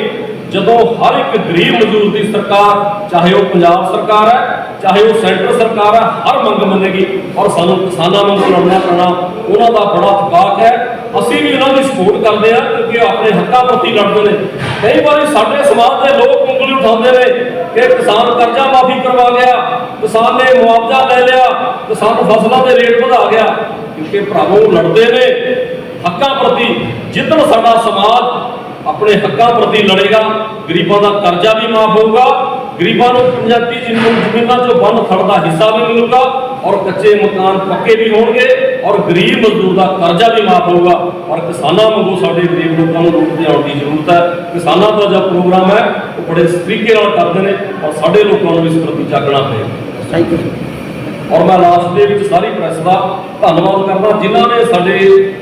S5: ਜਦੋਂ ਹਰ ਇੱਕ ਗਰੀਬ ਮਜ਼ਦੂਰ ਦੀ ਸਰਕਾਰ, ਚਾਹੇ ਉਹ ਪੰਜਾਬ ਸਰਕਾਰ ਹੈ, ਚਾਹੇ ਉਹ ਸੈਂਟਰ ਸਰਕਾਰ ਹੈ, ਹਰ ਮੰਗ ਮੰਨੇਗੀ ਔਰ ਸਾਨੂੰ ਕਿਸਾਨਾਂ ਨੂੰ ਲੜਨਾ ਪੈਣਾ, ਉਹਨਾਂ ਦਾ ਬੜਾ ਥਕਾਕ ਹੈ। ਅਸੀਂ ਵੀ ਉਹਨਾਂ ਦੀ ਸਪੋਰਟ ਕਰਦੇ ਹਾਂ ਕਿਉਂਕਿ ਉਹ ਆਪਣੇ ਹੱਕਾਂ ਪ੍ਰਤੀ ਲੜਦੇ ਨੇ। ਕਈ ਵਾਰੀ ਸਾਡੇ ਸਮਾਜ ਦੇ ਲੋਕ ਉਂਗਲੀ ਉਠਾਉਂਦੇ ਨੇ ਕਿ ਕਿਸਾਨ ਕਰਜ਼ਾ ਮਾਫੀ ਕਰਵਾ ਗਿਆ, ਕਿਸਾਨ ਨੇ ਮੁਆਵਜ਼ਾ ਲੈ ਲਿਆ, ਕਿਸਾਨ ਫਸਲਾਂ ਦੇ ਰੇਟ ਵਧਾ ਗਿਆ। ਕਿਉਂਕਿ ਭਰਾਵੋ ਲੜਦੇ ਨੇ ਹੱਕਾਂ ਪ੍ਰਤੀ। ਜਿੱਦਣ ਸਾਡਾ ਸਮਾਜ ਆਪਣੇ ਹੱਕਾਂ ਪ੍ਰਤੀ ਲੜੇਗਾ, ਗਰੀਬਾਂ ਦਾ ਕਰਜ਼ਾ ਵੀ ਮਾਫ ਹੋਊਗਾ, ਗਰੀਬਾਂ ਨੂੰ ਪੰਜਾਬੀ ਜਿੰਨੂੰ ਜ਼ਮੀਨਾਂ 'ਚੋਂ ਬੰਨ ਫੜ ਦਾ ਹਿੱਸਾ ਵੀ ਮਿਲੂਗਾ ਔਰ ਕੱਚੇ ਮਕਾਨ ਪੱਕੇ ਵੀ ਹੋਣਗੇ। ਔਰ ਗਰੀਬ ਮਜ਼ਦੂਰ ਦਾ ਕਰਜ਼ਾ ਵੀ ਮਾਫ ਹੋਊਗਾ। ਔਰ ਕਿਸਾਨਾਂ ਵਾਂਗੂ ਸਾਡੇ ਗਰੀਬ ਲੋਕਾਂ ਨੂੰ ਰੋਟੀ ਆਉਣ ਦੀ ਜ਼ਰੂਰਤ ਹੈ। ਕਿਸਾਨਾਂ ਦਾ ਜੋ ਪ੍ਰੋਗਰਾਮ ਹੈ ਉਹ ਬੜੇ ਤਰੀਕੇ ਨਾਲ ਕਰਦੇ ਨੇ ਔਰ ਸਾਡੇ ਲੋਕਾਂ ਨੂੰ ਇਸ ਪ੍ਰਤੀ ਜਾਗਣਾ ਪਏਗਾ।
S1: ਥੈਂਕ ਯੂ
S5: ਔਰ ਮੈਂ ਲਾਸਟ ਦੇ ਵਿੱਚ ਸਾਰੀ ਪ੍ਰੈਸ ਦਾ ਧੰਨਵਾਦ ਕਰਦਾ ਜਿਨ੍ਹਾਂ ਨੇ ਸਾਡੇ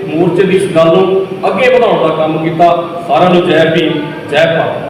S5: ਮੋਰਚੇ ਦੀ ਇਸ ਗੱਲ ਨੂੰ ਅੱਗੇ ਵਧਾਉਣ ਦਾ ਕੰਮ ਕੀਤਾ। ਸਾਰਿਆਂ ਨੂੰ ਜੈ ਭੀਮ ਜੈ ਭਾਰਤ।